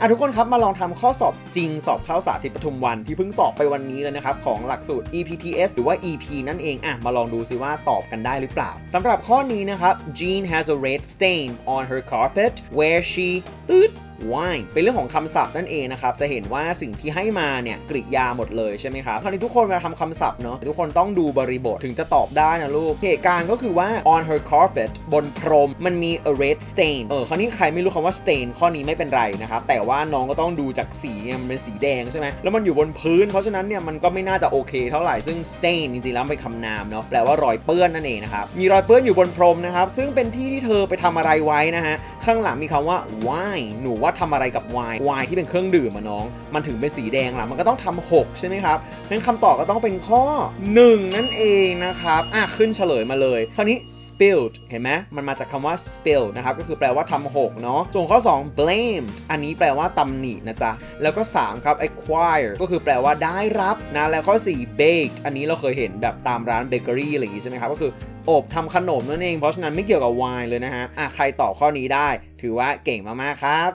อะทุกคนครับมาลองทำข้อสอบจริงสอบเข้าสาธิตปทุมวันที่เพิ่งสอบไปวันนี้เลยนะครับ ของหลักสูตร EPTS หรือว่า EP นั่นเองอะมาลองดูซิว่าตอบกันได้หรือเปล่าสำหรับข้อนี้นะครับ Jean has a red stain on her carpet where she ตืด wine เป็นเรื่องของคำศัพท์นั่นเองนะครับ จะเห็นว่าสิ่งที่ให้มาเนี่ยกริยาหมดเลยใช่ไหมครับ คราวนี้ทุกคนเวลาทำคำศัพท์เนาะทุกคนต้องดูบริบทถึงจะตอบได้นะลูก เหตุการณ์ก็คือว่า on her carpet บนพรมมันมี a red stain เออคราวนี้ใครไม่รู้คำว่า stain ข้อนี้ไม่เป็นไรนะครับ แต่ว่าน้องก็ต้องดูจากสีเนี่ยมันเป็นสีแดงใช่ไหมแล้วมันอยู่บนพื้น เพราะฉะนั้นเนี่ยมันก็ไม่น่าจะโอเค เท่าไหร่ซึ่ง stain จริงๆแล้วเป็นคำนามเนาะแปลว่ารอยเปื้อนนั่นเองนะครับมีรอยเปื้อนอยู่บนพรมนะครับซึ่งเป็นที่ที่เธอไปทำอะไรไว้นะฮะข้างหลังมีคำว่า wine หนูว่าว่าทำอะไรกับ wine wine ที่เป็นเครื่องดื่มอะน้อง มันถึงเป็นสีแดงล่ะ มันก็ต้องทำหกใช่ไหมครับงั้นคำตอบก็ต้องเป็นข้อ 1 นั่นเองนะครับอะขึ้นเฉลยมาเลย คราวนี้ spilled เห็นไหมมันมาจากคำว่า spill นะครับ ก็คือแปลว่าทำหกเนาะส่วนข้อ 2 blamed อันนี้แปลว่าตำหนินะจ๊ะ แล้วก็ 3 ครับ acquire ก็คือแปลว่าได้รับนะ แล้วข้อ 4 baked อันนี้เราเคยเห็นแบบตามร้านเบเกอรี่อะไรอย่างงี้ใช่ไหมครับ ก็คืออบทำขนมนั่นเอง เพราะฉะนั้นไม่เกี่ยวกับไวน์เลยนะฮะอะใครตอบข้อนี้ได้ ถือว่าเก่งมาก ๆ ครับ